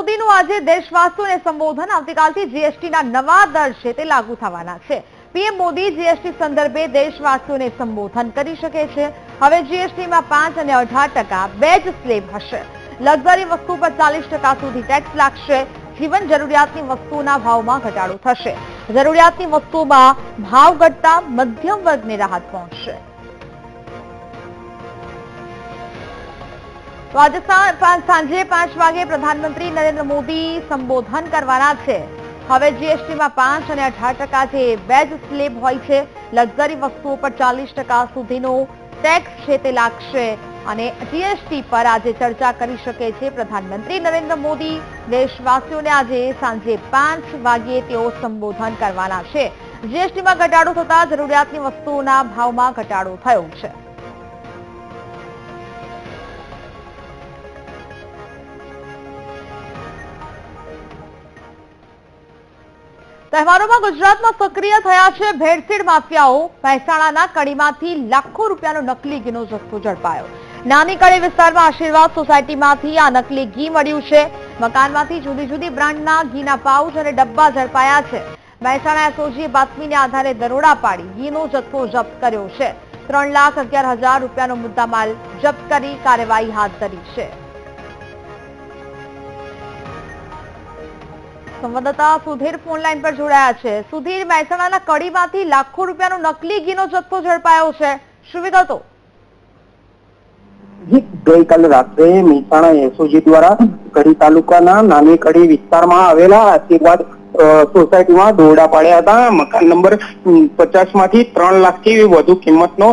મોદીનું આજે દેશવાસીઓને સંબોધન આવતીકાલથી જીએસટીના નવા દર છે તે લાગુ થવાના છે. પીએમ મોદી જીએસટી સંદર્ભે દેશવાસીઓને સંબોધન કરી શકે છે. હવે જીએસટીમાં પાંચ અને અઢાર ટકા બે જ સ્લેબ હશે. લક્ઝરી વસ્તુ પર ચાલીસ ટકા સુધી ટેક્સ લાગશે. જીવન જરૂરિયાતની વસ્તુઓના ભાવમાં ઘટાડો થશે. જરૂરિયાતની વસ્તુઓમાં ભાવ ઘટતા મધ્યમ વર્ગને રાહત પહોંચશે. સાંજે પાંચ વાગે પ્રધાનમંત્રી નરેન્દ્ર મોદી સંબોધન કરવાના છે. હવે જીએસટીમાં પાંચ અને અઢાર ટકા જે વેજ સ્લેબ હોય છે, લક્ઝરી વસ્તુઓ પર ચાલીસ ટકા સુધીનો ટેક્સ છે તે લાગશે. અને જીએસટી પર આજે ચર્ચા કરી શકે છે પ્રધાનમંત્રી નરેન્દ્ર મોદી. દેશવાસીઓને આજે સાંજે પાંચ વાગ્યે તેઓ સંબોધન કરવાના છે. જીએસટીમાં ઘટાડો થતા જરૂરિયાતની વસ્તુઓના ભાવમાં ઘટાડો થયો છે. તહેવારોમાં ગુજરાતમાં સક્રિય થયા છે ભેળસેળ માફિયાઓ. મહેસાણાના કડીમાંથી લાખો રૂપિયાનો નકલી ઘીનો જથ્થો ઝડપાયો. નાની કડી વિસ્તારમાં આશીર્વાદ સોસાયટીમાંથી આ નકલી ઘી મળ્યું છે. મકાનમાંથી જુદી જુદી બ્રાન્ડના ઘીના પાઉચ અને ડબ્બા ઝડપાયા છે. મહેસાણા એસઓજીએ બાતમીને આધારે દરોડા પાડી ઘીનો જથ્થો જપ્ત કર્યો છે. ત્રણ લાખ અગિયાર હજાર રૂપિયાનો મુદ્દામાલ જપ્ત કરી કાર્યવાહી હાથ ધરી છે. સંવાદદાતા સુધીર ફોન લાઈન પર જોડાયા છે. સુધીર, મહેસાણાના કડીમાંથી લાખો રૂપિયાનો નકલી ઘીનો જથ્થો ઝડપાયો છે. શું વિગતો? ગઈકાલ રાત્રે મહેસાણા એસઓજી દ્વારા કડી તાલુકાના નાની કડી વિસ્તારમાં આવેલા આશીર્વાદ સોસાયટીમાં દોરડા પાડ્યા હતા. મકાન નંબર પચાસમાંથી ત્રણ લાખથી વધુ કિંમતનો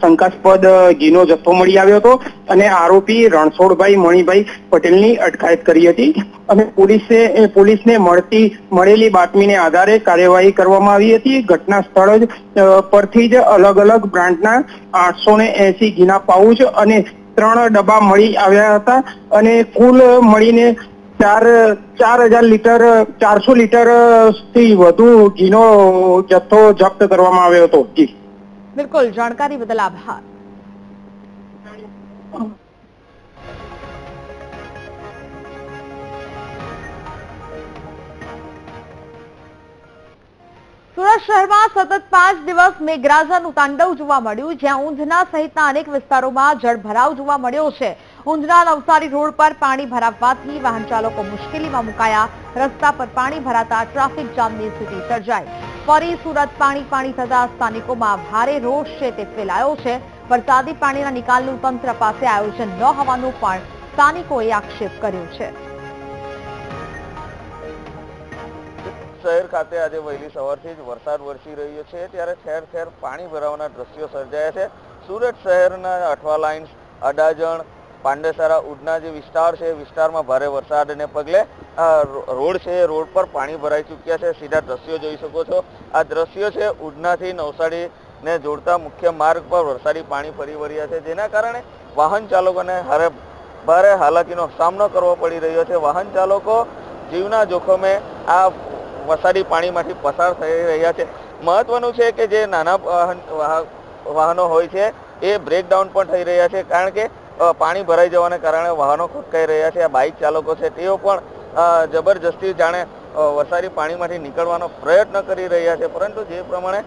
શંકાસ્પદ ઘીનો જથ્થો મળી આવ્યો હતો અને આરોપી રણછોડભાઈ મણિભાઈ પટેલની અટકાયત કરી હતી અને પોલીસે પોલીસને મળતી, મળેલી બાતમીને આધારે કાર્યવાહી કરવામાં આવી હતી. ઘટના સ્થળ જ પરથી જ અલગ અલગ બ્રાન્ડના આઠસો ને એસી ઘીના પાઉચ અને ત્રણ ડબ્બા મળી આવ્યા હતા અને કુલ મળીને ચાર ચાર હજાર લીટર, ચારસો લીટરથી વધુ ઘીનો જથ્થો જપ્ત કરવામાં આવ્યો હતો. જી. બિલકુલ. જાણકારી બદલ આભાર. સુરત શહેરમાં સતત પાંચ દિવસ મેઘરાજાનું તાંડવ જોવા મળ્યું, જ્યાં ઊંધના સહિતના અનેક વિસ્તારોમાં જળભરાવ જોવા મળ્યો છે. ઊંઝના નવસારી રોડ પર પાણી ભરાવવાથી વાહન ચાલકો મુશ્કેલીમાં મુકાયા. રસ્તા પર પાણી ભરાતા ટ્રાફિક જામની સ્થિતિ સર્જાઈ. ફરી સુરત પાણી પાણી થતા સ્થાનિકોમાં ભારે રોષ છે તે ફેલાયો છે. વરસાદી પાણીના નિકાલનું તંત્ર પાસે આયોજન ન હોવાનું પણ સ્થાનિકોએ આક્ષેપ કર્યો છે. શહેર ખાતે આજે વહેલી સવારથી જ વરસાદ વરસી રહ્યો છે. ત્યારે ઠેર ઠેર પાણી ભરાવાના દ્રશ્યો સર્જાયા છે. સુરત શહેરના અઠવા લાઇન્સ, અડાજણ પાંડેસરા ઉડના જે વિસ્તાર છે વિસ્તારમાં ભારે વરસાદને પગલે, આ રોડ છે રોડ પર પાણી ભરાઈ ચૂક્યા છે. સીધા દ્રશ્યો જોઈ શકો છો. આ દ્રશ્યો છે ઉડનાથી નવસારીને જોડતા મુખ્ય માર્ગ પર વરસાદી પાણી ફરી વળ્યા છે. જેના કારણે વાહન ચાલકોને હારે ભારે હાલાકીનો સામનો કરવો પડી રહ્યો છે. વાહન ચાલકો જીવના જોખમે આ વરસાદી પાણીમાંથી પસાર થઈ રહ્યા છે. મહત્વનું છે કે જે નાના વાહન વાહ- વાહનો હોય છે, એ બ્રેકડાઉન પણ થઈ રહ્યા છે. કારણ કે પાણી ભરાઈ જવાને કારણે વાહનો ખોટકાઈ રહ્યા છે, આ બાઇક ચાલકો છે, તેઓ પણ જબરજસ્તી જાણે વરસાદી પાણીમાંથી નીકળવાનો પ્રયત્ન કરી રહ્યા છે. પરંતુ જે પ્રમાણે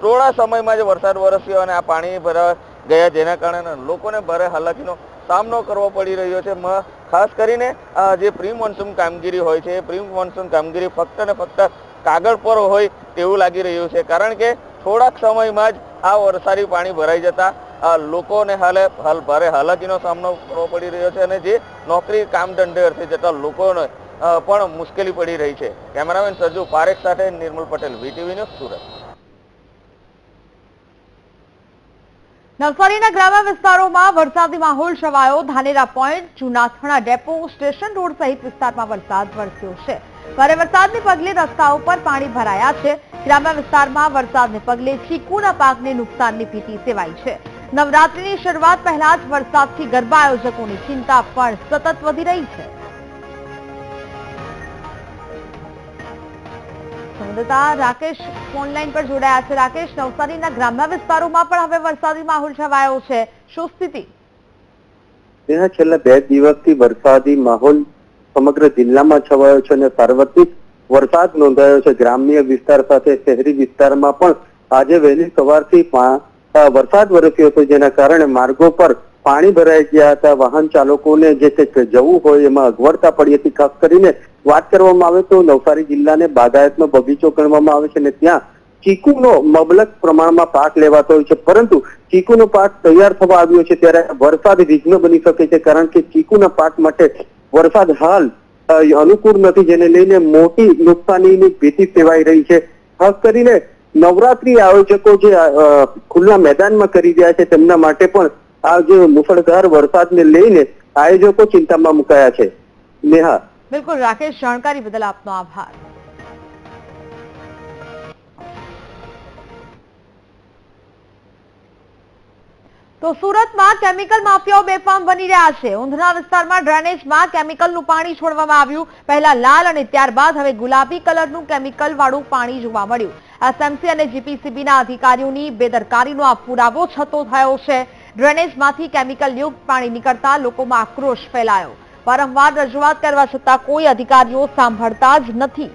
થોડા સમયમાં જ વરસાદ વરસ્યો અને આ પાણી ભરા ગયા, જેના કારણે લોકોને ભારે હાલાકીનો સામનો કરવો પડી રહ્યો છે. ખાસ કરીને જે પ્રી મોન્સૂન કામગીરી હોય છે પ્રી મોન્સૂન કામગીરી ફક્ત ને ફક્ત કાગળ પર હોય તેવું લાગી રહ્યું છે. કારણ કે થોડાક સમયમાં જ આ વરસાદી પાણી ભરાઈ જતા આ લોકોને હાલે હાલ ભારે હાલાકીનો સામનો કરવો પડી રહ્યો છે અને જે નોકરી કામ અર્થે જતા લોકોને પણ મુશ્કેલી પડી રહી છે. કેમેરામેન સરજુ પારેખ સાથે નિર્મલ પટેલ, વીટીવી ન્યૂઝ સુરત. નવસારીના ગ્રામ્ય વિસ્તારોમાં વરસાદી માહોલ છવાયો. Dhanera point, Junathana depot, station road સહિત વિસ્તારમાં વરસાદ વરસ્યો છે. ભારે વરસાદને પગલે રસ્તાઓ પર પાણી ભરાયા છે. ગ્રામ્ય વિસ્તારમાં વરસાદને પગલે ચીકુના પાકને નુકસાનની ભીતિ સેવાઈ છે. નવરાત્રીની શરૂઆત પહેલા જ વરસાદથી ગરબા આયોજકોની ચિંતા પણ સતત વધી રહી છે. સંવાદદાતા રાકેશ ફોનલાઈન પર જોડાયા છે. રાકેશ, નવસારીના ગ્રામ્ય વિસ્તારોમાં પણ હવે વરસાદી માહોલ છવાયો છે. શું સ્થિતિ? તેના છેલ્લા બે દિવસથી વરસાદી માહોલ સમગ્ર જિલ્લામાં છવાયો છે અને સાર્વત્રિક વરસાદ નોંધાયો છે. ગ્રામ્ય વિસ્તાર સાથે શહેરી વિસ્તારમાં પણ આજે વહેલી સવારથી વરસાદ વરસ્યો હતો, જેના કારણે માર્ગો પર પાણી ભરાઈ ગયા હતા. વાહન ચાલકોને જે કંઈક જવું હોય એમાં અગવડતા પડી હતી. ખાસ કરીને વાત કરવામાં આવે તો નવસારી જિલ્લાને બાગાયતનો બગીચો ગણવામાં આવે છે અને ત્યાં ચીકુનો મબલક પ્રમાણમાં પાક લેવાતો હોય છે. પરંતુ ચીકુનો પાક તૈયાર થવા આવ્યો છે ત્યારે વરસાદ વિઘ્ન બની શકે છે, કારણ કે ચીકુના પાક માટે વરસાદ હાલ અનુકૂળ નથી. જેને લઈને મોટી નુકસાનીની ભીતિ સેવાઈ રહી છે. ખાસ કરીને નવરાત્રી આયોજકો જે ખુલ્લા મેદાનમાં કરી રહ્યા છે તેમના માટે પણ આ જે મુસળધાર વરસાદને લઈને આયોજકો ચિંતામાં મુકાયા છે. નેહા. બિલકુલ, રાકેશ જાણકારી બદલ આપનો આભાર. તો સુરતમાં કેમિકલ માફિયાઓ બેફામ બની રહ્યા છે. ઊંધના વિસ્તારમાં ડ્રેનેજમાં કેમિકલનું પાણી છોડવામાં આવ્યું. પહેલા લાલ અને ત્યારબાદ હવે ગુલાબી કલરનું કેમિકલ વાળું પાણી જોવા મળ્યું. એસએમસી અને જીપીસીબીના અધિકારીઓની બેદરકારીનો આ પુરાવો છતો થયો છે. ડ્રેનેજમાંથી કેમિકલ યુક્ત પાણી નીકળતા લોકોમાં આક્રોશ ફેલાયો. વારંવાર રજૂઆત કરવા છતાં કોઈ અધિકારીઓ સાંભળતા જ નથી.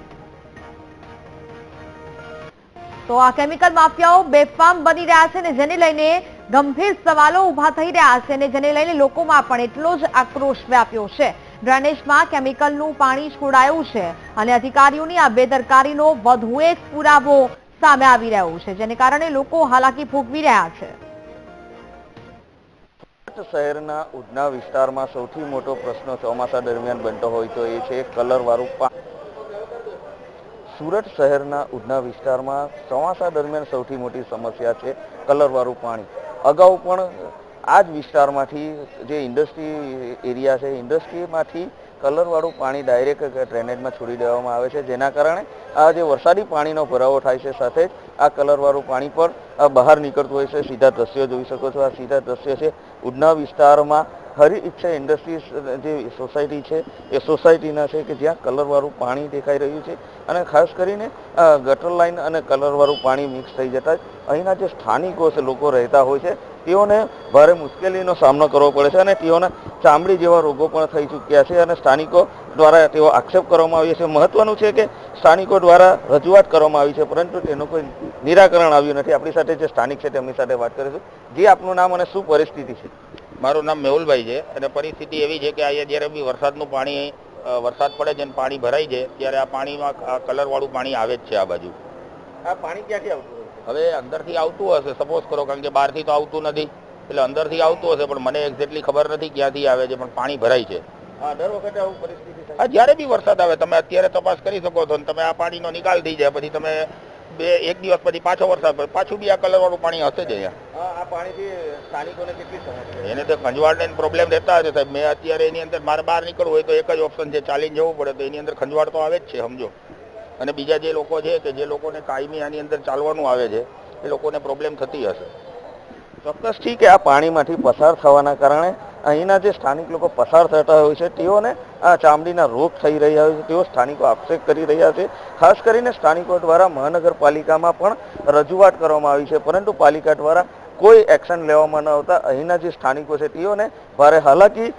તો આ કેમિકલ માફિયાઓ બેફામ બની રહ્યા છે ને જેને લઈને ગંભીર સવાલો ઊભા થઈ રહ્યા છે અને જેને લઈને લોકોમાં પણ એટલો જ આક્રોશ વ્યાપ્યો છે. ડ્રેનેજમાં કેમિકલનું પાણી છોડાયું છે અને અધિકારીઓની આ બેદરકારીનો વધુ એક પુરાવો સામે આવી રહ્યો છે, જેને કારણે લોકો હાલાકી ભોગવી રહ્યા છે. શહેરના ઉધના વિસ્તારમાં સૌથી મોટો પ્રશ્ન ચોમાસા દરમિયાન બનતો હોય તો એ છે કલર વાળું પાણી સુરત શહેરના ઉધના વિસ્તારમાં ચોમાસા દરમિયાન સૌથી મોટી સમસ્યા છે કલર વાળું પાણી. અગાઉ પણ આ જ વિસ્તારમાંથી જે ઇન્ડસ્ટ્રી એરિયા છે, ઇન્ડસ્ટ્રીમાંથી કલરવાળું પાણી ડાયરેક્ટ ડ્રેનેજમાં છોડી દેવામાં આવે છે. જેના કારણે આ જે વરસાદી પાણીનો ભરાવો થાય છે, સાથે જ આ કલરવાળું પાણી પણ બહાર નીકળતું હોય છે. સીધા દ્રશ્યો જોઈ શકો છો. આ સીધા દ્રશ્ય છે ઉડના વિસ્તારમાં. હરી ઈચ્છા ઇન્ડસ્ટ્રીઝ, જે સોસાયટી છે, એ સોસાયટીના છે કે જ્યાં કલરવાળું પાણી દેખાઈ રહ્યું છે. અને ખાસ કરીને ગટર લાઈન અને કલરવાળું પાણી મિક્સ થઈ જતા અહીંના જે સ્થાનિકો છે, લોકો રહેતા હોય છે તેઓને ભારે મુશ્કેલીનો સામનો કરવો પડે છે અને તેઓને ચામડી જેવા રોગો પણ થઈ ચૂક્યા છે અને સ્થાનિકો દ્વારા તેઓ આક્ષેપ કરવામાં આવ્યો છે. મહત્વનું છે કે સ્થાનિકો દ્વારા રજૂઆત કરવામાં આવી છે પરંતુ તેનું કોઈ નિરાકરણ આવ્યું નથી. આપણી સાથે જે સ્થાનિક છે તેમની સાથે વાત કરીશું જે આપનું નામ અને શું પરિસ્થિતિ છે? મારું નામ મેહુલભાઈ છે અને પરિસ્થિતિ એવી છે કે અહીંયા જ્યારે બી વરસાદનું પાણી વરસાદ પડે છે અને પાણી ભરાય છે ત્યારે આ પાણીમાં કલરવાળું પાણી આવે જ છે આ બાજુ. આ પાણી ક્યાંથી આવતું હવે અંદરથી આવતું હશે. સપોઝ કરો કારણ કે બહારથી તો આવતું નથી. એટલે અંદરથી આવતું હશે પણ મને એક્ઝેક્ટલી ખબર નથી ક્યાંથી આવે છે પણ પાણી ભરાય છે. હા જ્યારે બી વરસાદ આવે તમે અત્યારે તપાસ કરી શકો છો તમે આ પાણીનો નિકાલ થઈ જાય. પછી તમે બે એક દિવસ પછી પાછો વરસાદ પડે. પાછું બી આ કલર વાળું પાણી હશે જ અહીંયા. હા, આ પાણીથી સ્થાનિકોને કેટલી સમસ્યા એને તો ખંજવાળને પ્રોબ્લેમ રહેતા હશે. સાહેબ મેં અત્યારે એની અંદર મારે બહાર નીકળવું હોય તો એક જ ઓપ્શન છે ચાલીને જવું પડે. તો એની અંદર ખંજવાળ તો આવે જ છે સમજો. અને બીજા જે લોકો છે કે જે લોકોને કાયમી આની અંદર ચાલવાનું આવે છે, એ લોકોને પ્રોબ્લેમ થતી હશે. ચોક્કસ ઠીક કે આ પાણીમાંથી પસાર થવાના કારણે અહીંના જે સ્થાનિક લોકો પસાર થતા હોય છે, તેઓને આ ચામડીના રોગ થઈ રહ્યા હોય છે, તેઓ સ્થાનિકો આક્ષેપ કરી રહ્યા છે. ખાસ કરીને સ્થાનિકો દ્વારા મહાનગરપાલિકામાં પણ રજૂઆત કરવામાં આવી છે, પરંતુ પાલિકા દ્વારા કોઈ એક્શન લેવામાં ન આવતા અહીંના જે સ્થાનિકો છે, તેઓને ભારે હાલાકી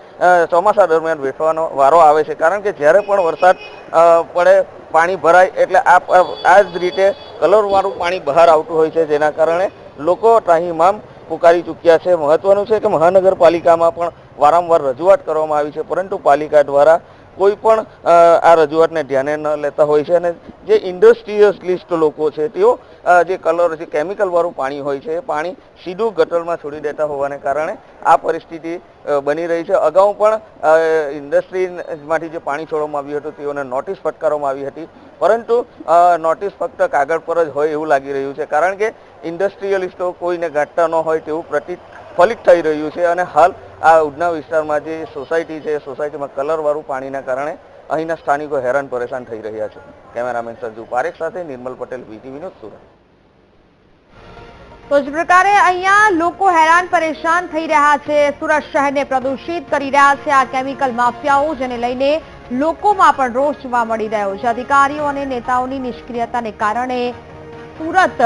ચોમાસા દરમિયાન વેઠવાનો વારો આવે છે, કારણ કે જ્યારે પણ વરસાદ પડે પાણી ભરાય એટલે આ આ જ રીતે કલરવાળું પાણી બહાર આવતું હોય છે, જેના કારણે લોકો ત્રાહીમામ પુકારી ચૂક્યા છે. મહત્વનું છે કે મહાનગરપાલિકામાં પણ વારંવાર રજૂઆત કરવામાં આવી છે, પરંતુ પાલિકા દ્વારા કોઈ પણ આ રજૂઆતને ધ્યાને ન લેતા હોય છે અને જે ઇન્ડસ્ટ્રીયલિસ્ટ લોકો છે, તેઓ જે કલર, જે કેમિકલવાળું પાણી હોય છે, એ પાણી સીધું ગટરમાં છોડી દેતા હોવાને કારણે આ પરિસ્થિતિ બની રહી છે. અગાઉ પણ ઇન્ડસ્ટ્રીમાંથી જે પાણી છોડવામાં આવ્યું હતું, તેઓને નોટિસ ફટકારવામાં આવી હતી. પરંતુ નોટિસ ફક્ત કાગળ પર જ હોય એવું લાગી રહ્યું છે. કારણ કે ઇન્ડસ્ટ્રીયલિસ્ટો કોઈને ગાંઠતા ન હોય તેવું પ્રતીત ફલિત થઈ રહ્યું છે અને હાલ આ ઉડના વિસ્તારમાં જે સોસાયટી છે, સોસાયટીમાં કલરવાળું પાણીના કારણે અહીંના સ્થાનિકો હેરાન પરેશાન થઈ રહ્યા છે. કેમેરામેન સંજુ પારેખ સાથે નિર્મલ પટેલ, વીટીવી ન્યૂઝ સુરત. તો જ પ્રકારે અહીંયા લોકો હેરાન પરેશાન થઈ રહ્યા છે. સુરત શહેરને પ્રદૂષિત કરી રહ્યા છે આ કેમિકલ માફિયાઓ, જેને લઈને લોકોમાં પણ રોષ જોવા મળી રહ્યો છે. અધિકારીઓ અને નેતાઓની નિષ્ક્રિયતાને કારણે સુરત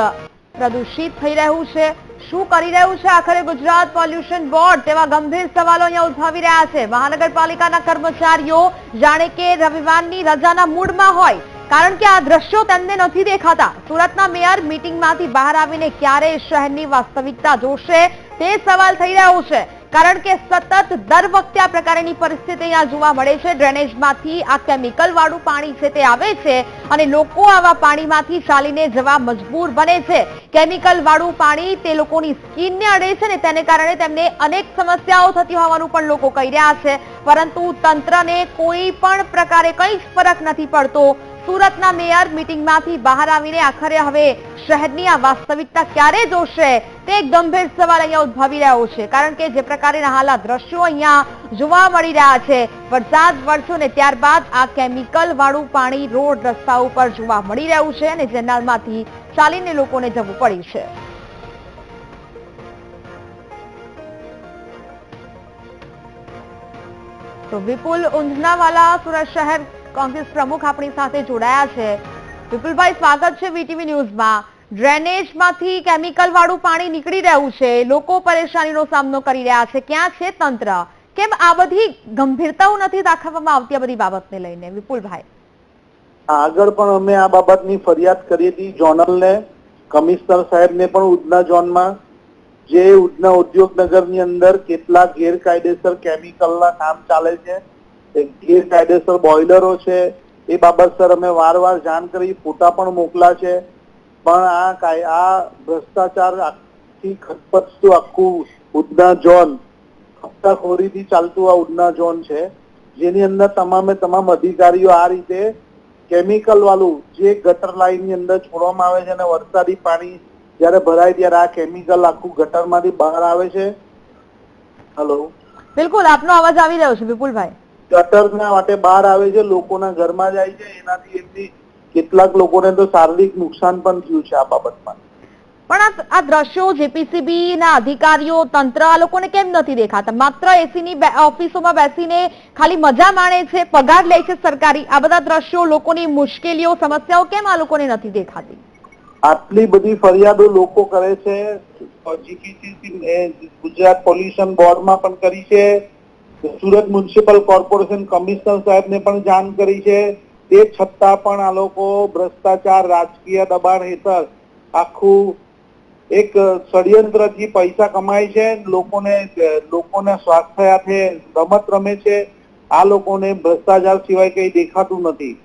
પ્રદૂષિત થઈ રહ્યું છે. શું કરી રહ્યું છે આખરે ગુજરાત પોલ્યુશન બોર્ડ? તેવા ગંભીર સવાલો અહીંયા ઉઠાવી રહ્યા છે. મહાનગરપાલિકાના કર્મચારીઓ જાણે કે રવિવારની રજાના મૂડમાં હોય. કારણ કે આ દ્રશ્યો તેમને નથી દેખાતા. સુરતના મેયર મીટિંગમાંથી બહાર આવીને ક્યારે શહેરની વાસ્તવિકતા જોશે તે સવાલ થઈ રહ્યો છે. કારણ કે સતત દર વખતે આ પ્રકારની પરિસ્થિતિ અહીંયા જોવા મળે છે. ડ્રેનેજમાંથી આ કેમિકલ વાળું પાણી છે તે આવે છે અને લોકો આવા પાણીમાંથી ચાલીને જવા મજબૂર બને છે. કેમિકલ વાળું પાણી તે લોકોની સ્કિનને અડે છે ને તેને કારણે તેમને અનેક સમસ્યાઓ થતી હોવાનું પણ લોકો કહી રહ્યા છે. પરંતુ તંત્રને કોઈ પણ પ્રકારે કંઈ જ ફરક નથી પડતો. સુરતના મેયર મીટિંગમાંથી બહાર આવીને આખરે હવે શહેરની આ વાસ્તવિકતા ક્યારે જોશે તે એક ગંભીર સવાલ અહીંયા ઉદભવી રહ્યો છે. કારણ કે જે પ્રકારે હાલા દ્રશ્યો અહીંયા જોવા મળી રહ્યા છે, વરસાદ વરસ્યો ને ત્યારબાદ આ કેમિકલ પાણી રોડ રસ્તા ઉપર જોવા મળી રહ્યું છે અને જેનામાંથી ચાલીને લોકોને જવું પડ્યું છે. તો વિપુલ ઊંધનાવાલા સુરત શહેર કોંગ્રેસ પ્રમુખ આપણી સાથે જોડાયા છે. વિપુલભાઈ, સ્વાગત છે વીટીવી ન્યૂઝમાં. ડ્રેનેજમાંથી કેમિકલ વાળું પાણી નીકળી રહ્યું છે. લોકો પરેશાનીનો સામનો કરી રહ્યા છે. ક્યાં છે તંત્ર? કેમ આ બધી ગંભીરતાઓ નથી દાખવવામાં આવતી આ બધી બાબતને લઈને? વિપુલભાઈ. આગળ પણ અમે આ બાબતની ફરિયાદ કરી હતી જોનલને કમિશનર સાહેબને પણ ઉધના ઝોનમાં. જે ઉધના ઉદ્યોગનગરની અંદર કેટલા ગેરકાયદેસર કેમિકલના કામ ચાલે છે. ગેરકાયદેસર બોઇલરો છે. એ બાબત સર અમે વારવાર જાણ કરી, ફોટા પણ મોકલા છે. પણ આ કાય આ ભ્રષ્ટાચાર આખી ખતપચતું આખું ઉદના ઝોન, હપ્તાખોરીથી ચાલતું આ ઉદના ઝોન છે. જેની અંદર તમામે તમામ અધિકારીઓ આ રીતે કેમિકલ વાળું જે ગટર લાઈનની અંદર છોડવામાં આવે છે અને વરસાદી પાણી જ્યારે ભરાય ત્યારે આ કેમિકલ આખું ગટરમાંથી બહાર આવે છે. હલો બિલકુલ, આપનો અવાજ આવી રહ્યો છે, વિપુલભાઈ. ગટરના માટે બહાર આવે છે લોકોના ઘરમાં જાય છે એનાથી એમની કેટલાક લોકોને તો શારીરિક નુકસાન પણ થયું છે આ બાબતમાં. પણ આ દ્રશ્યો જેપીસીબી ના અધિકારીઓ તંત્ર આ લોકોને કેમ નથી દેખાતા? માત્ર એસી ની ઓફિસોમાં બેસીને ખાલી મજા માણે છે પગાર લે છે સરકારી. આ બધા દ્રશ્યો લોકોની મુશ્કેલીઓ સમસ્યાઓ કેમ આ લોકોને નથી દેખાતી? આટલી બધી ફરિયાદો લોકો કરે છે જીપીસીસી ગુજરાત પોલ્યુશન બોર્ડમાં પણ કરી છે સુરત મ્યુનિસિપલ કોર્પોરેશન કમિશનર સાહેબને પણ જાણ કરી છે. તે છતાં પણ આ લોકો ભ્રષ્ટાચાર, રાજકીય દબાણ હેઠળ આખું એક ષડયંત્રથી પૈસા કમાય છે. લોકોને લોકોને સ્વાસ્થ્ય સાથે રમત રમે છે. આ લોકોને ભ્રષ્ટાચાર સિવાય કઈ દેખાતું નથી.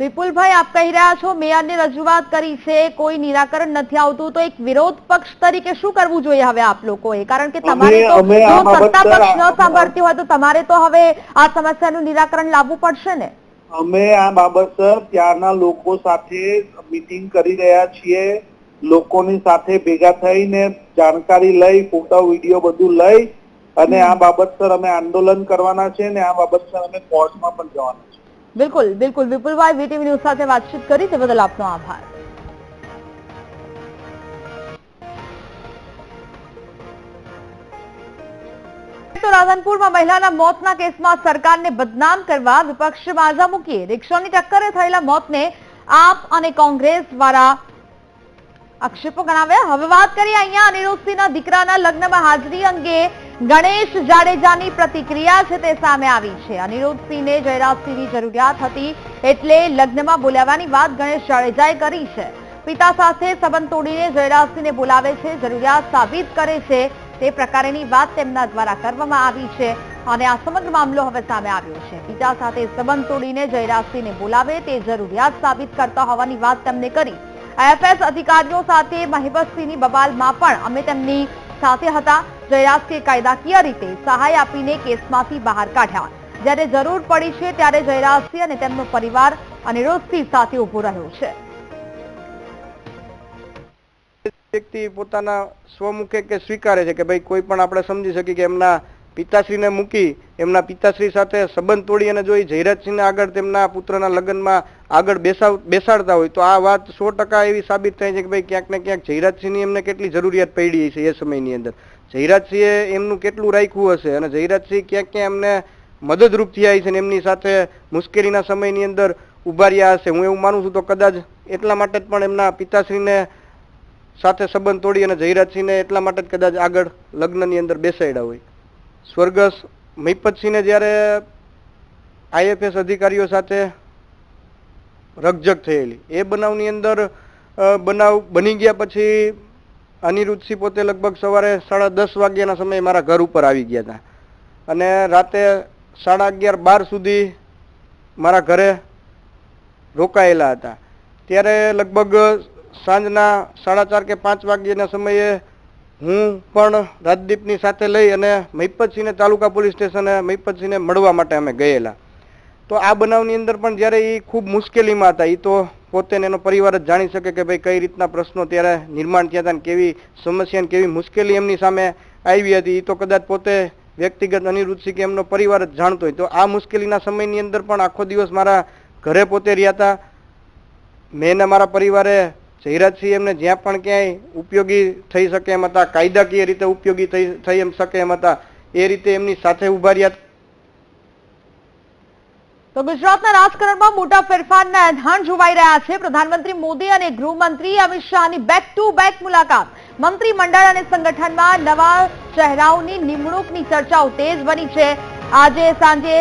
વિપુલભાઈ આપ કહી રહ્યા છો મેયરને રજૂઆત કરી છે કોઈ નિરાકરણ નથી આવતું તો એક વિરોધ પક્ષ તરીકે શું કરવું જોઈએ હવે આપ લોકોએ? કારણ કે તમારે તો અમે આ જો બાબત સત્તા પક્ષ ન સાંભળતી હોય તો તમારે તો હવે આ સમસ્યાનું નિરાકરણ લાવવું પડશે ને? અમે આ બાબત પર ત્યાંના લોકો સાથે મીટિંગ કરી રહ્યા છીએ. લોકોની સાથે ભેગા થઈને જાણકારી લઈ ફોટો વીડિયો બધું લઈ અને આ બાબત સર અમે આંદોલન કરવાના છે ને આ બાબત સર અમે કોર્ટમાં પણ જવાના છે બિલકુલ બિલકુલ. વિપુલભાઈ વીટીવી ન્યૂઝ સાથે વાતચીત કરી તે બદલ આપનો આભાર. રાધનપુરમાં મહિલાના મોતના કેસમાં સરકારને બદનામ કરવા વિપક્ષ બાજા મૂકીએ રિક્ષાની ટક્કરે થયેલા મોતને આપ અને કોંગ્રેસ દ્વારા આક્ષેપો ગણાવ્યા. હવે વાત કરીએ અહીંયા અનિરુદ્ધસિંહના દીકરાના લગ્નમાં હાજરી અંગે. ગણેશ જાડેજાની પ્રતિક્રિયા છે તે સામે આવી છે. અનિરુદ્ધસિંહને જયરાજસિંહની જરૂરિયાત હતી એટલે લગ્નમાં બોલાવવાની વાત ગણેશ જાડેજાએ કરી છે. પિતા સાથે સંબંધ તોડીને જયરાજસિંહને બોલાવે છે, જરૂરિયાત સાબિત કરે છે, તે પ્રકારની વાત તેમના દ્વારા કરવામાં આવી છે અને આ સમગ્ર મામલો હવે સામે આવ્યો છે. પિતા સાથે સંબંધ તોડીને જયરાજસિંહને બોલાવે તે જરૂરિયાત સાબિત કરતા હોવાની વાત તેમને કરી. આઈએફએસ અધિકારીઓ સાથે મહેબતસિંહની બબાલમાં પણ અમે તેમની સાથે હતા. જયરાજસિંહે કાયદાકીય રીતે સહાય આપીને કેસમાંથી બહાર કાઢ્યા. જ્યારે જરૂર પડી છે ત્યારે જયરાજસિંહ અને તેમનો પરિવાર અનિરુદ્ધસિંહ સાથે ઊભો રહ્યો છે. વ્યક્તિ પોતાના સ્વમુખે કે સ્વીકારે છે કે ભાઈ કોઈ પણ આપણે સમજી શકીએ કે એમના પિતાશ્રીને મૂકી એમના પિતાશ્રી સાથે સંબંધ તોડી અને જો એ જયરાજસિંહને આગળ તેમના પુત્રના લગ્નમાં આગળ બેસાવ, બેસાડતા હોય તો આ વાત સો ટકા એવી સાબિત થાય છે કે ભાઈ ક્યાંક ને ક્યાંક જયરાજસિંહની એમને કેટલી જરૂરિયાત પડી છે એ સમયની અંદર. જયરાજસિંહે એમનું કેટલું રાખ્યું હશે અને જયરાજસિંહ ક્યાંક ક્યાં એમને મદદરૂપ થયા છે ને એમની સાથે મુશ્કેલીના સમયની અંદર ઊભા રહ્યા હશે. હું એવું માનું છું તો કદાચ એટલા માટે જ પણ એમના પિતાશ્રીને સાથે સંબંધ તોડી અને જયરાજસિંહને એટલા માટે જ કદાચ આગળ લગ્નની અંદર બેસાડ્યા હોય. સ્વર્ગસ્થ મહિપતસિંહને જ્યારે આઈએફએસ અધિકારીઓ સાથે રકઝક થયેલી. એ બનાવની અંદર બનાવ બની ગયા પછી અનિરુદ્ધસિંહ પોતે લગભગ સવારે સાડા દસ વાગ્યાના સમયે મારા ઘર ઉપર આવી ગયા હતા. અને રાતે સાડા અગિયાર બાર સુધી મારા ઘરે રોકાયેલા હતા. ત્યારે લગભગ સાંજના સાડા ચાર કે પાંચ વાગ્યાના સમયે હું પણ રાજદીપની સાથે લઈ અને મહિપતસિંહને તાલુકા પોલીસ સ્ટેશને મહિપતસિંહને મળવા માટે અમે ગયેલા. તો આ બનાવની અંદર પણ જ્યારે એ ખૂબ મુશ્કેલીમાં હતા એ તો પોતે એનો પરિવાર જ જાણી શકે કે ભાઈ કઈ રીતના પ્રશ્નો ત્યારે નિર્માણ થયા હતા કેવી સમસ્યા કેવી મુશ્કેલી એમની સામે આવી હતી એ તો કદાચ પોતે વ્યક્તિગત અનિરુદ્ધસિંહ કે એમનો પરિવાર જ જાણતો હોય. તો આ મુશ્કેલીના સમયની અંદર પણ આખો દિવસ મારા ઘરે પોતે રહ્યા હતા. મેં ને મારા પરિવારે જયરાજસિંહ એમને જ્યાં પણ ક્યાંય ઉપયોગી થઈ શકે એમ હતા, કાયદાકીય રીતે ઉપયોગી થઈ થઈ એમ શકે એમ હતા, એ રીતે એમની સાથે ઊભા રહ્યા તો ગુજરાતના રાજકારણમાં મોટા ફેરફારના એધાણ જોવાઈ રહ્યા છે. પ્રધાનમંત્રી મોદી અને ગૃહમંત્રી અમિત શાહની બેક ટુ બેક મુલાકાત. મંત્રીમંડળ અને સંગઠનમાં નવા ચહેરાઓની નિમણૂકની ચર્ચાઓ તેજ બની છે. આજે સાંજે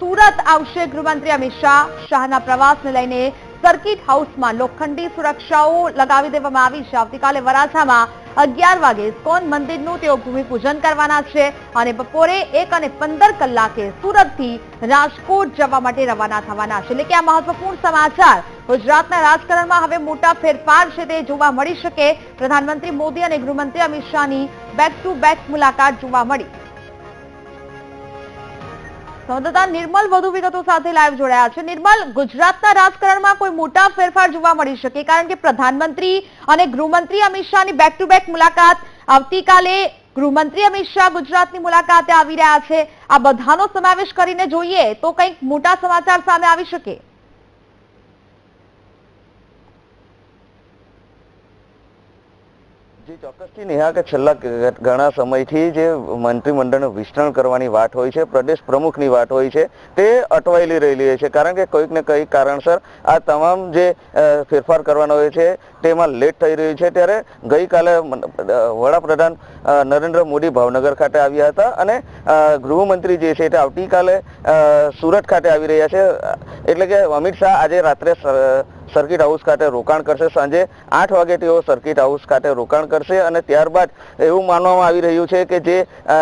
સુરત આવશે ગૃહમંત્રી અમિત શાહ. શાહના પ્રવાસને લઈને સર્કિટ હાઉસમાં લોખંડી સુરક્ષાઓ લગાવી દેવામાં આવી છે. આવતીકાલે વરાછામાં અગિયાર વાગે ઇસ્કોન મંદિરનું તેઓ ભૂમિપૂજન કરવાના છે અને બપોરે એક અને પંદર કલાકે સુરતથી રાજકોટ જવા માટે રવાના થવાના છે. એટલે કે આ મહત્વપૂર્ણ સમાચાર. ગુજરાતના રાજકારણમાં હવે મોટા ફેરફાર છે તે જોવા મળી શકે. પ્રધાનમંત્રી મોદી અને ગૃહમંત્રી અમિત શાહની બેક ટુ બેક મુલાકાત જોવા મળી. સંવાદદાતા નિર્મલ વધુ વિગતો સાથે લાઈવ જોડાયા છે. નિર્મલ, ગુજરાતના રાજકારણમાં કોઈ મોટા ફેરફાર જોવા મળી શકે? કારણ કે પ્રધાનમંત્રી અને ગૃહમંત્રી અમિત શાહની બેક ટુ બેક મુલાકાત આવતીકાલે ગૃહમંત્રી અમિત શાહ ગુજરાતની મુલાકાતે આવી રહ્યા છે. આ બધાનો સમાવેશ કરીને જોઈએ તો કંઈક મોટા સમાચાર સામે આવી શકે. જી ચોક્કસથી નેહા, કે છેલ્લા ઘણા સમયથી જે મંત્રીમંડળનું વિસ્તરણ કરવાની વાત હોય છે, પ્રદેશ પ્રમુખની વાત હોય છે, તે અટવાયેલી રહેલી છે. કારણ કે કોઈક કંઈક કારણસર આ તમામ જે ફેરફાર કરવાનો હોય છે, તેમાં લેટ થઈ રહ્યું છે, ત્યારે ગઈકાલે વડાપ્રધાન નરેન્દ્ર મોદી ભાવનગર ખાતે આવ્યા હતા અને ગૃહમંત્રી જે છે તે આવતીકાલે સુરત ખાતે આવી રહ્યા છે. એટલે કે અમિત શાહ આજે રાત્રે સર્કિટ હાઉસ ખાતે રોકાણ કરશે. સાંજે આઠ વાગે તેઓ સર્કિટ હાઉસ ખાતે રોકાણ કરશે અને ત્યારબાદ એવું માનવામાં આવી રહ્યું છે કે જે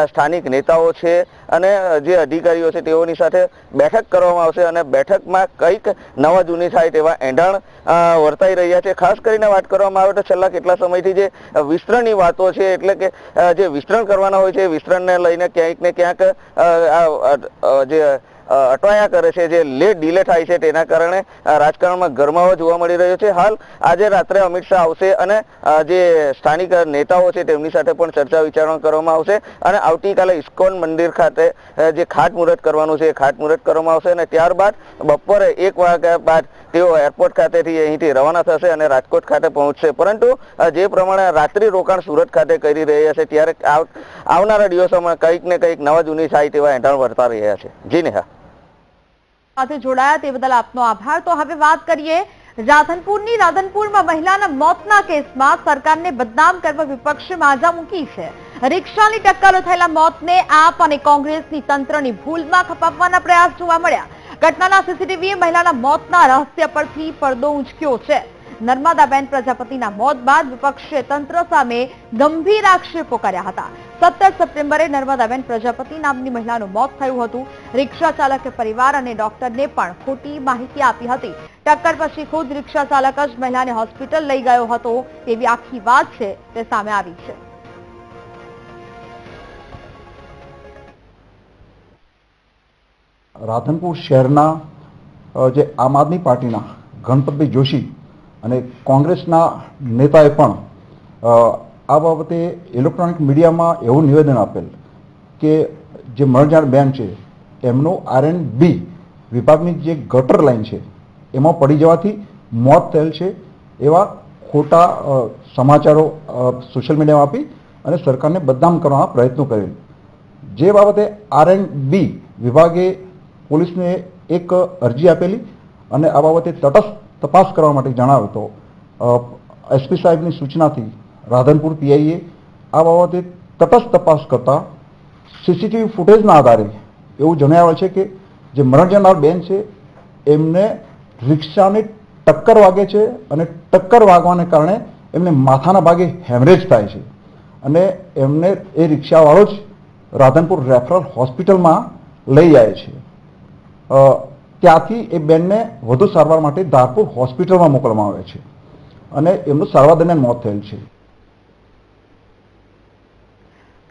સ્થાનિક નેતાઓ છે અને જે અધિકારીઓ છે તેઓની સાથે બેઠક કરવામાં આવશે અને બેઠકમાં કંઈક નવા જૂની થાય તેવા એંધાણ વર્તાઈ રહ્યા છે. ખાસ કરીને વાત કરવામાં આવે તો છેલ્લા કેટલા સમયથી જે વિસ્તરણની વાતો છે એટલે કે જે વિસ્તરણ કરવાના હોય છે વિસ્તરણને લઈને ક્યાંક ને ક્યાંક જે અટવાયા કરે છે, જે લેટ ડીલે થાય છે તેના કારણે રાજકારણમાં ગરમાવો જોવા મળી રહ્યો છે. હાલ આજે રાત્રે અમિત શાહ આવશે અને જે સ્થાનિક નેતાઓ છે તેમની સાથે પણ ચર્ચા વિચારણા કરવામાં આવશે. અને આવતીકાલે ઇસ્કોન મંદિર ખાતે જે ખાતમુહૂર્ત કરવાનું છે એ ખાતમુહૂર્ત કરવામાં આવશે અને ત્યારબાદ બપોરે એક વાગ્યા બાદ તેઓ એરપોર્ટ ખાતેથી અહીંથી રવાના થશે અને રાજકોટ ખાતે પહોંચશે. પરંતુ જે પ્રમાણે રાત્રિ રોકાણ સુરત ખાતે કરી રહ્યા છે, ત્યારે આવનારા દિવસોમાં કંઈક ને કંઈક નવા જૂની થાય તેવા એંધાણ વર્તા રહ્યા છે. જી નેહા. સાથે જોડાયા તે બદલ આપનો આભાર. તો હવે વાત કરીએ રાધનપુરની. રાધનપુરમાં મહિલાના મોતના કેસમાં સરકારને બદનામ કરવા વિપક્ષે માજા મૂકી છે. રિક્ષાની ટક્કર થયેલા મોતને આપ અને કોંગ્રેસની તંત્રની ભૂલમાં ખપાવવાના પ્રયાસ જોવા મળ્યા. ઘટનાના સીસીટીવીએ મહિલાના મોતના રહસ્ય પરથી પડદો ઉંચક્યો છે. નર્મદાબેન પ્રજાપતિના મોત બાદ વિપક્ષે તંત્ર સામે ગંભીર આક્ષેપો કર્યા હતા. સત્તર સપ્ટેમ્બરે નર્મદાબેન પ્રજાપતિ નામની મહિલાનું મોત થયું હતું. રિક્ષા ચાલકે પરિવાર અને ડોક્ટરને પણ ખોટી માહિતી આપી હતી. ટક્કર પછી ખુદ રિક્ષા ચાલક જ મહિલાને હોસ્પિટલ લઈ ગયો હતો. તેવી આખી વાત છે તે સામે આવી છે. રાધનપુર શહેરના જે આમ આદમી પાર્ટીના ગણપતભાઈ જોશી અને કોંગ્રેસના નેતાએ પણ આ બાબતે ઇલેક્ટ્રોનિક મીડિયામાં એવું નિવેદન આપેલ કે જે મરજાણ બેન છે, એમનું આર એન્ડ બી વિભાગની જે ગટર લાઈન છે, એમાં પડી જવાથી મોત થયેલ છે એવા ખોટા સમાચારો સોશિયલ મીડિયામાં આપી અને સરકારને બદનામ કરવાના પ્રયત્નો કરેલ. જે બાબતે આર એન્ડ બી વિભાગે પોલીસને એક અરજી આપેલી અને આ બાબતે તટસ્થ તપાસ કરવા માટે જણાવ્યો તો એસપી સાહેબની સૂચનાથી રાધનપુર પીઆઈએ આ બાબતે તટસ્થ તપાસ કરતા સીસીટીવી ફૂટેજના આધારે એવું જણાવે છે કે જે મરણ જનાર બેન છે, એમને રિક્ષાની ટક્કર વાગે છે અને ટક્કર વાગવાને કારણે એમને માથાના ભાગે હેમરેજ થાય છે અને એમને એ રિક્ષાવાળો જ રાધનપુર રેફરલ હોસ્પિટલમાં લઈ જાય છે. ત્યાંથી એ બેનને વધુ સારવાર માટે ધારપુર હોસ્પિટલમાં મોકલવામાં આવે છે અને એમનું સારવાર દરમિયાન મોત થયેલ છે.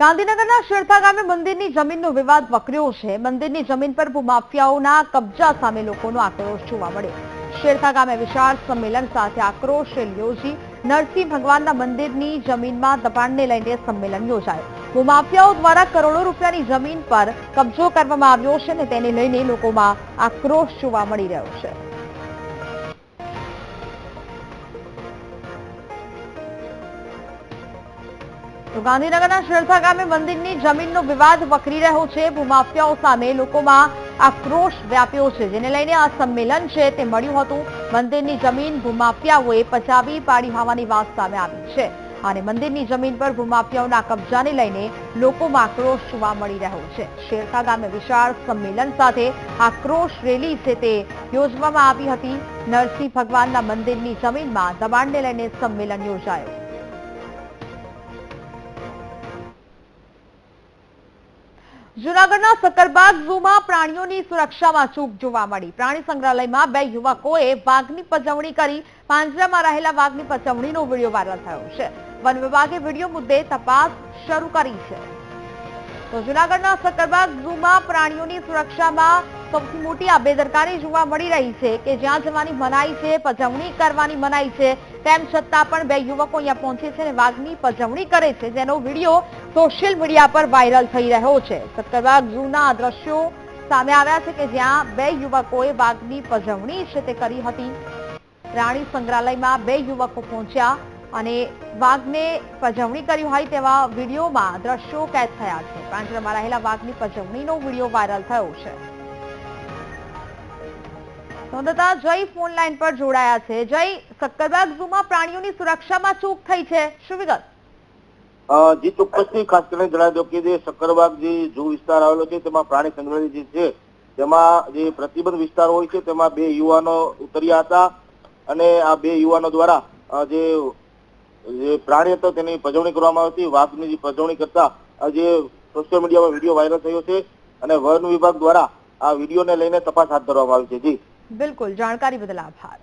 ગાંધીનગરના શેરથા ગામે મંદિરની જમીનનો વિવાદ વકર્યો છે. મંદિરની જમીન પર ભૂમાફિયાઓના કબજા સામે લોકોનો આક્રોશ જોવા મળ્યો. શેરથા ગામે વિશાળ સંમેલન સાથે આક્રોશ યોજી નરસિંહ ભગવાનના મંદિરની જમીનમાં દબાણને લઈને સંમેલન યોજાયું. ભૂમાફિયાઓ દ્વારા કરોડો રૂપિયાની જમીન પર કબજો કરવામાં આવ્યો છે અને તેને લઈને લોકોમાં આક્રોશ જોવા મળી રહ્યો છે. તો ગાંધીનગરના શેરથા ગામે મંદિરની જમીનનો વિવાદ વકરી રહ્યો છે. ભૂમાફિયાઓ સામે લોકોમાં આક્રોશ વ્યાપ્યો છે. જેને લઈને આ સંમેલન છે તે મળ્યું હતું. મંદિરની જમીન ભૂમાફિયાઓએ પચાવી પાડી હોવાની વાત સામે આવી છે. અને મંદિરની જમીન પર ભૂમાફિયાઓના કબજાને લઈને લોકોમાં આક્રોશ જોવા મળી રહ્યો છે. શેરખા ગામે વિશાળ સંમેલન સાથે આક્રોશ રેલી છે તે યોજવામાં આવી હતી. નરસિંહ ભગવાનના મંદિરની જમીનમાં દબાણને લઈને સંમેલન યોજાયું. જૂનાગઢના સકરબાગ ઝૂમાં પ્રાણીઓની સુરક્ષામાં ચૂક જોવા મળી. પ્રાણી સંગ્રહાલયમાં બે યુવકોએ વાઘની પજવણી કરી. પાંજરામાં રહેલા વાઘની પજવણીનો વીડિયો વાયરલ થયો છે. વન વિભાગે વીડિયો મુદ્દે તપાસ શરૂ કરી છે. તો જુનાગઢના સકરબાગ ઝૂમાં પ્રાણીઓની સુરક્ષામાં સૌથી મોટી આ બેદરકારી જોવા મળી રહી છે કે જ્યાં જવાની મનાઈ છે, પજવણી કરવાની મનાઈ છે તેમ છતાં પણ બે યુવકો અહીંયા પહોંચે છે અને વાઘની પજવણી કરે છે, જેનો વીડિયો સોશિયલ મીડિયા પર વાયરલ થઈ રહ્યો છે. સક્કરબાગ ઝૂના જૂના દ્રશ્યો સામે આવ્યા છે કે જ્યાં બે યુવકોએ વાઘની પજવણી છે તે કરી હતી. પ્રાણી સંગ્રહાલયમાં બે યુવકો પહોંચ્યા અને વાઘને પજવણી કરી હોય તેવા વિડીયોમાં દ્રશ્યો કેદ થયા છે. પાંજરામાં રહેલા વાઘની પજવણીનો વીડિયો વાયરલ થયો છે. સંવાદદાતા જય ફોન લાઈન પર જોડાયા છે. જય સક્કરબાગ ઝૂમાં પ્રાણીઓની સુરક્ષામાં ચૂક થઈ છે. શું વિગત? જે ચોક્કસથી ખાસ કરીને જણાવી દો કે જે સક્કરબાગ જે ઝૂ વિસ્તાર આવેલો છે, તેમાં પ્રાણી સંગ્રહાલય જે છે, તેમાં જે પ્રતિબંધ વિસ્તાર હોય છે, તેમાં બે યુવાનો ઉતર્યા હતા અને આ બે યુવાનો દ્વારા જે જે પ્રાણી હતો તેની પજવણી કરવામાં આવી હતી વાઘની જે પજવણી કરતા જે સોશિયલ મીડિયામાં વીડિયો વાયરલ થયો છે અને વન વિભાગ દ્વારા આ વિડીયોને લઈને તપાસ હાથ ધરવામાં આવી છે. જી. બિલકુલ જાણકારી બદલ આભાર.